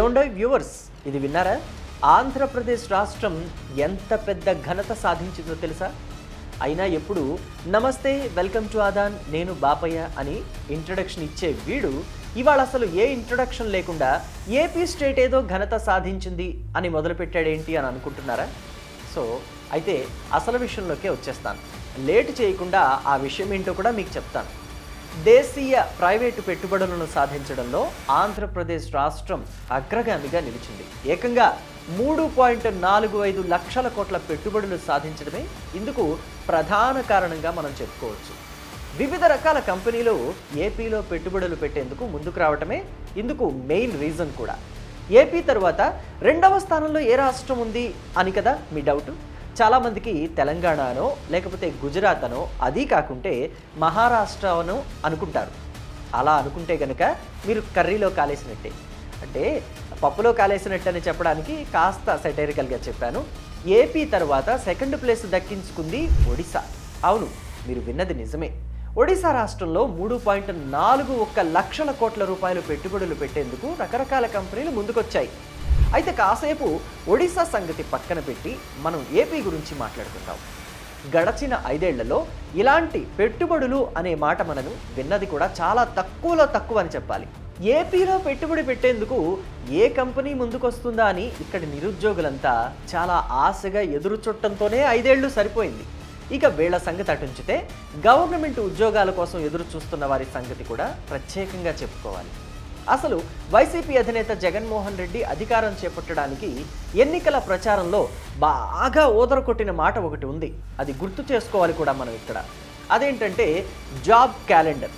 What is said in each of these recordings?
ఏముండో viewers ఇది విన్నారా? ఆంధ్రప్రదేశ్ రాష్ట్రం ఎంత పెద్ద ఘనత సాధించిందో తెలుసా? అయినా ఎప్పుడు నమస్తే వెల్కమ్ టు ఆదాన్ నేను బాపయ్య అని ఇంట్రడక్షన్ ఇచ్చే వీడు ఇవాళ అసలు ఏ ఇంట్రడక్షన్ లేకుండా ఏపీ స్టేట్ ఏదో ఘనత సాధించింది అని మొదలుపెట్టాడేంటి అని అనుకుంటున్నారా? సో అయితే అసలు విషయంలోకే వచ్చేస్తాను. లేట్ చేయకుండా ఆ విషయం ఏంటో కూడా మీకు చెప్తాను. దేశీయ ప్రైవేటు పెట్టుబడులను సాధించడంలో ఆంధ్రప్రదేశ్ రాష్ట్రం అగ్రగామిగా నిలిచింది. ఏకంగా మూడు పాయింట్ నాలుగు ఐదు లక్షల కోట్ల పెట్టుబడులు సాధించడమే ఇందుకు ప్రధాన కారణంగా మనం చెప్పుకోవచ్చు. వివిధ రకాల కంపెనీలు ఏపీలో పెట్టుబడులు పెట్టేందుకు ముందుకు రావటమే ఇందుకు మెయిన్ రీజన్ కూడా. ఏపీ తర్వాత రెండవ స్థానంలో ఏ రాష్ట్రం ఉంది అని కదా మీ డౌట్? చాలామందికి తెలంగాణనో లేకపోతే గుజరాత్ అనో అది కాకుంటే మహారాష్ట్రను అనుకుంటారు. అలా అనుకుంటే కనుక మీరు కర్రీలో కాలేసినట్టే. అంటే పప్పులో కాలేసినట్టు అని చెప్పడానికి కాస్త సెటైరికల్గా చెప్పాను. ఏపీ తర్వాత సెకండ్ ప్లేస్ దక్కించుకుంది ఒడిశా. అవును మీరు విన్నది నిజమే. ఒడిశా రాష్ట్రంలో మూడు పాయింట్ నాలుగు ఒక్క లక్షల కోట్ల రూపాయలు పెట్టుబడులు పెట్టేందుకు రకరకాల కంపెనీలు ముందుకొచ్చాయి. అయితే కాసేపు ఒడిశా సంగతి పక్కన పెట్టి మనం ఏపీ గురించి మాట్లాడుకుందాం. గడచిన ఐదేళ్ళలో ఇలాంటి పెట్టుబడులు అనే మాట మనను విన్నది కూడా చాలా తక్కువలో తక్కువ అని చెప్పాలి. ఏపీలో పెట్టుబడి పెట్టేందుకు ఏ కంపెనీ ముందుకొస్తుందా అని ఇక్కడి నిరుద్యోగులంతా చాలా ఆశగా ఎదురు చుట్టంతోనే ఐదేళ్ళు సరిపోయింది. ఇక వీళ్ళ సంగతి అటుంచితే గవర్నమెంట్ ఉద్యోగాల కోసం ఎదురు చూస్తున్న వారి సంగతి కూడా ప్రత్యేకంగా చెప్పుకోవాలి. అసలు వైసీపీ అధినేత జగన్మోహన్ రెడ్డి అధికారం చేపట్టడానికి ఎన్నికల ప్రచారంలో బాగా ఓదరకొట్టిన మాట ఒకటి ఉంది. అది గుర్తు చేసుకోవాలి కూడా మనం ఇక్కడ. అదేంటంటే జాబ్ క్యాలెండర్.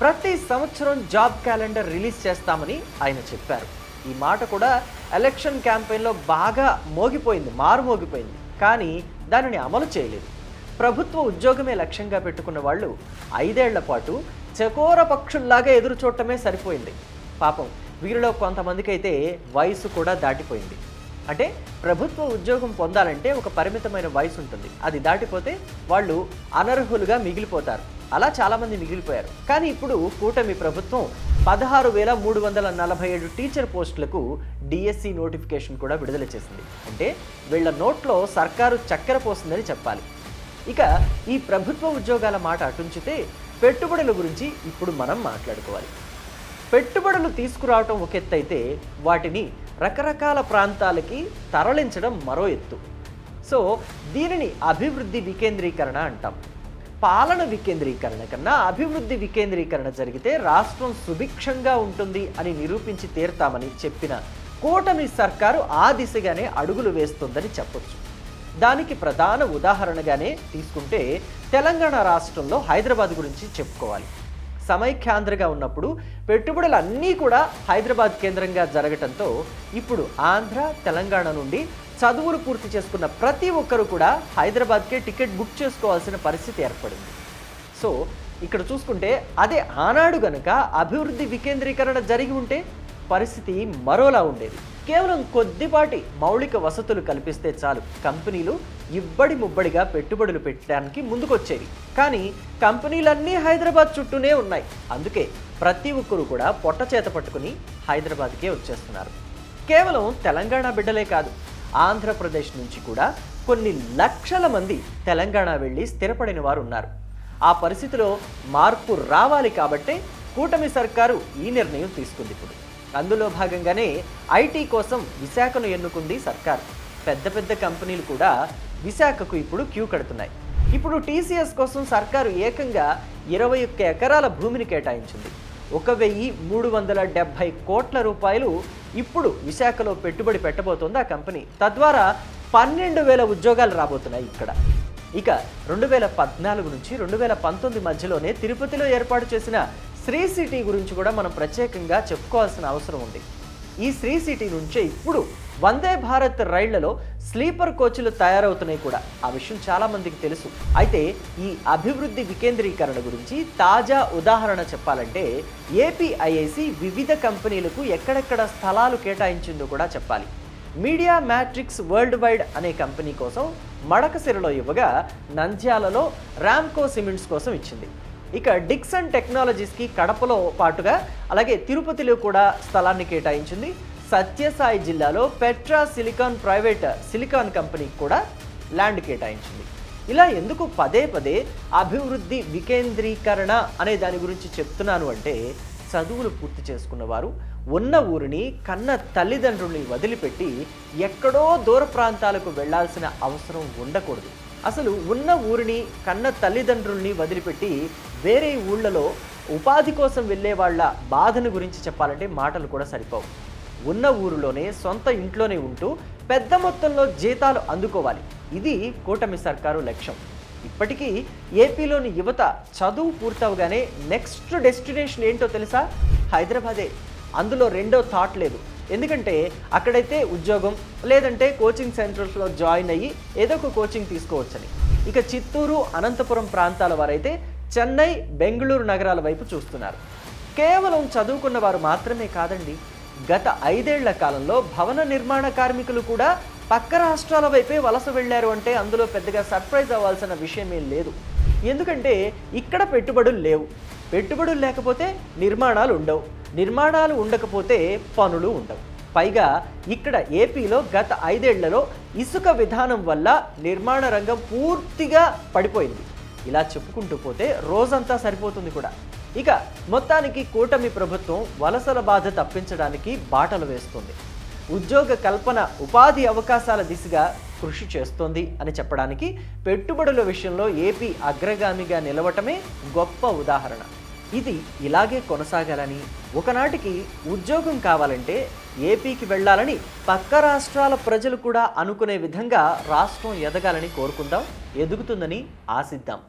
ప్రతి సంవత్సరం జాబ్ క్యాలెండర్ రిలీజ్ చేస్తామని ఆయన చెప్పారు. ఈ మాట కూడా ఎలక్షన్ క్యాంపెయిన్లో బాగా మోగిపోయింది మారుమోగిపోయింది కానీ దానిని అమలు చేయలేదు. ప్రభుత్వ ఉద్యోగమే లక్ష్యంగా పెట్టుకున్న వాళ్ళు ఐదేళ్ళ పాటు చకోర పక్షుల్లాగా ఎదురు చూడటమే సరిపోయింది. పాపం. వీరిలో కొంతమందికి అయితే వయసు కూడా దాటిపోయింది. అంటే ప్రభుత్వ ఉద్యోగం పొందాలంటే ఒక పరిమితమైన వయసు ఉంటుంది. అది దాటిపోతే వాళ్ళు అనర్హులుగా మిగిలిపోతారు. అలా చాలామంది మిగిలిపోయారు. కానీ ఇప్పుడు కూటమి ప్రభుత్వం పదహారు వేల మూడు వందల నలభై ఏడు టీచర్ పోస్టులకు డిఎస్సి నోటిఫికేషన్ కూడా విడుదల చేసింది. అంటే వీళ్ళ నోట్లో సర్కారు చక్కెర పోస్తుందని చెప్పాలి. ఇక ఈ ప్రభుత్వ ఉద్యోగాల మాట అటుంచితే పెట్టుబడుల గురించి ఇప్పుడు మనం మాట్లాడుకోవాలి. పెట్టుబడులు తీసుకురావటం ఒక ఎత్తు అయితే వాటిని రకరకాల ప్రాంతాలకి తరలించడం మరో ఎత్తు. సో దీనిని అభివృద్ధి వికేంద్రీకరణ అంటాం. పాలన వికేంద్రీకరణ కన్నా అభివృద్ధి వికేంద్రీకరణ జరిగితే రాష్ట్రం సుభిక్షంగా ఉంటుంది అని నిరూపించి తీరుతామని చెప్పిన కూటమి సర్కారు ఆ దిశగానే అడుగులు వేస్తుందని చెప్పొచ్చు. దానికి ప్రధాన ఉదాహరణగానే తీసుకుంటే తెలంగాణ రాష్ట్రంలో హైదరాబాద్ గురించి చెప్పుకోవాలి. సమైక్యాంధ్రగా ఉన్నప్పుడు పెట్టుబడులు అన్నీ కూడా హైదరాబాద్ కేంద్రంగా జరగటంతో ఇప్పుడు ఆంధ్ర తెలంగాణ నుండి చదువులు పూర్తి చేసుకున్న ప్రతి ఒక్కరూ కూడా హైదరాబాద్కే టికెట్ బుక్ చేసుకోవాల్సిన పరిస్థితి ఏర్పడింది. సో ఇక్కడ చూసుకుంటే అదే ఆనాడు గనుక అభివృద్ధి వికేంద్రీకరణ జరిగి ఉంటే పరిస్థితి మరోలా ఉండేది. కేవలం కొద్దిపాటి మౌలిక వసతులు కల్పిస్తే చాలు. కంపెనీలు ఇబ్బడి ముబ్బడిగా పెట్టుబడులు పెట్టడానికి ముందుకొచ్చేవి. కానీ కంపెనీలన్నీ హైదరాబాద్ చుట్టూనే ఉన్నాయి. అందుకే ప్రతి ఒక్కరు కూడా పొట్ట చేత పట్టుకుని హైదరాబాద్కే వచ్చేస్తున్నారు. కేవలం తెలంగాణ బిడ్డలే కాదు ఆంధ్రప్రదేశ్ నుంచి కూడా కొన్ని లక్షల మంది తెలంగాణ వెళ్ళి స్థిరపడిన వారు ఉన్నారు. ఆ పరిస్థితిలో మార్పు రావాలి కాబట్టే కూటమి సర్కారు ఈ నిర్ణయం తీసుకుంది ఇప్పుడు. అందులో భాగంగానే ఐటీ కోసం విశాఖను ఎన్నుకుంది సర్కార్. పెద్ద పెద్ద కంపెనీలు కూడా విశాఖకు ఇప్పుడు క్యూ కడుతున్నాయి. ఇప్పుడు టీసీఎస్ కోసం సర్కారు ఏకంగా ఇరవై ఒక్క ఎకరాల భూమిని కేటాయించింది. ఒక వెయ్యి మూడు వందల డెబ్భై కోట్ల రూపాయలు ఇప్పుడు విశాఖలో పెట్టుబడి పెట్టబోతోంది ఆ కంపెనీ. తద్వారా పన్నెండు వేల ఉద్యోగాలు రాబోతున్నాయి ఇక్కడ. ఇక రెండు వేల పద్నాలుగు నుంచి రెండు వేల పంతొమ్మిది మధ్యలోనే తిరుపతిలో ఏర్పాటు చేసిన శ్రీ సిటీ గురించి కూడా మనం ప్రత్యేకంగా చెప్పుకోవాల్సిన అవసరం ఉంది. ఈ శ్రీ సిటీ నుంచే ఇప్పుడు వందే భారత్ రైళ్ళలో స్లీపర్ కోచ్లు తయారవుతున్నాయి కూడా. ఆ విషయం చాలామందికి తెలుసు. అయితే ఈ అభివృద్ధి వికేంద్రీకరణ గురించి తాజా ఉదాహరణ చెప్పాలంటే ఏపీఐఐసి వివిధ కంపెనీలకు ఎక్కడెక్కడ స్థలాలు కేటాయించిందో కూడా చెప్పాలి. మీడియా మ్యాట్రిక్స్ వరల్డ్ వైడ్ అనే కంపెనీ కోసం మడకసిరలో ఇవ్వగా నంద్యాలలో రామ్కో సిమెంట్స్ కోసం ఇచ్చింది. ఇక డిక్సన్ టెక్నాలజీస్కి కడపలో పాటుగా అలాగే తిరుపతిలో కూడా స్థలాన్ని కేటాయించింది. సత్యసాయి జిల్లాలో పెట్రా సిలికాన్ ప్రైవేట్ సిలికాన్ కంపెనీకి కూడా ల్యాండ్ కేటాయించింది. ఇలా ఎందుకు పదే పదే అభివృద్ధి వికేంద్రీకరణ అనే దాని గురించి చెప్తున్నాను అంటే చదువులు పూర్తి చేసుకున్నవారు ఉన్న ఊరిని కన్న తల్లిదండ్రుల్ని వదిలిపెట్టి ఎక్కడో దూర ప్రాంతాలకు వెళ్ళాల్సిన అవసరం ఉండకూడదు. అసలు ఉన్న ఊరిని కన్న తల్లిదండ్రుల్ని వదిలిపెట్టి వేరే ఊళ్ళలో ఉపాధి కోసం వెళ్ళే వాళ్ళ బాధను గురించి చెప్పాలంటే మాటలు కూడా సరిపోవు. ఉన్న ఊరిలోనే సొంత ఇంట్లోనే ఉంటూ పెద్ద మొత్తంలో జీతాలు అందుకోవాలి. ఇది కూటమి సర్కారు లక్ష్యం. ఇప్పటికీ ఏపీలోని యువత చదువు పూర్తవగానే నెక్స్ట్ డెస్టినేషన్ ఏంటో తెలుసా? హైదరాబాదే. అందులో రెండో థాట్ లేదు. ఎందుకంటే అక్కడైతే ఉద్యోగం లేదంటే కోచింగ్ సెంటర్స్లో జాయిన్ అయ్యి ఏదో ఒక కోచింగ్ తీసుకోవచ్చని. ఇక చిత్తూరు అనంతపురం ప్రాంతాల వారైతే చెన్నై బెంగళూరు నగరాల వైపు చూస్తున్నారు. కేవలం చదువుకున్న వారు మాత్రమే కాదండి గత ఐదేళ్ళ కాలంలో భవన నిర్మాణ కార్మికులు కూడా పక్క రాష్ట్రాల వైపే వలస వెళ్ళారు అంటే అందులో పెద్దగా సర్ప్రైజ్ అవ్వాల్సిన విషయమేం లేదు. ఎందుకంటే ఇక్కడ పెట్టుబడులు లేవు. పెట్టుబడులు లేకపోతే నిర్మాణాలు ఉండవు. నిర్మాణాలు ఉండకపోతే పనులు ఉండవు. పైగా ఇక్కడ ఏపీలో గత ఐదేళ్ళలో ఇసుక విధానం వల్ల నిర్మాణ రంగం పూర్తిగా పడిపోయింది. ఇలా చెప్పుకుంటూ పోతే రోజంతా సరిపోతుంది కూడా. ఇక మొత్తానికి కూటమి ప్రభుత్వం వలసల బాధ తప్పించడానికి బాటలు వేస్తుంది. ఉద్యోగ కల్పన ఉపాధి అవకాశాల దిశగా కృషి చేస్తోంది అని చెప్పడానికి పెట్టుబడుల విషయంలో ఏపీ అగ్రగామిగా నిలవటమే గొప్ప ఉదాహరణ. ఇది ఇలాగే కొనసాగాలని ఒకనాటికి ఉద్యోగం కావాలంటే ఏపీకి వెళ్ళాలని పక్క రాష్ట్రాల ప్రజలు కూడా అనుకునే విధంగా రాష్ట్రం ఎదగాలని కోరుకుందాం ఎదుగుతుందని ఆశిద్దాం.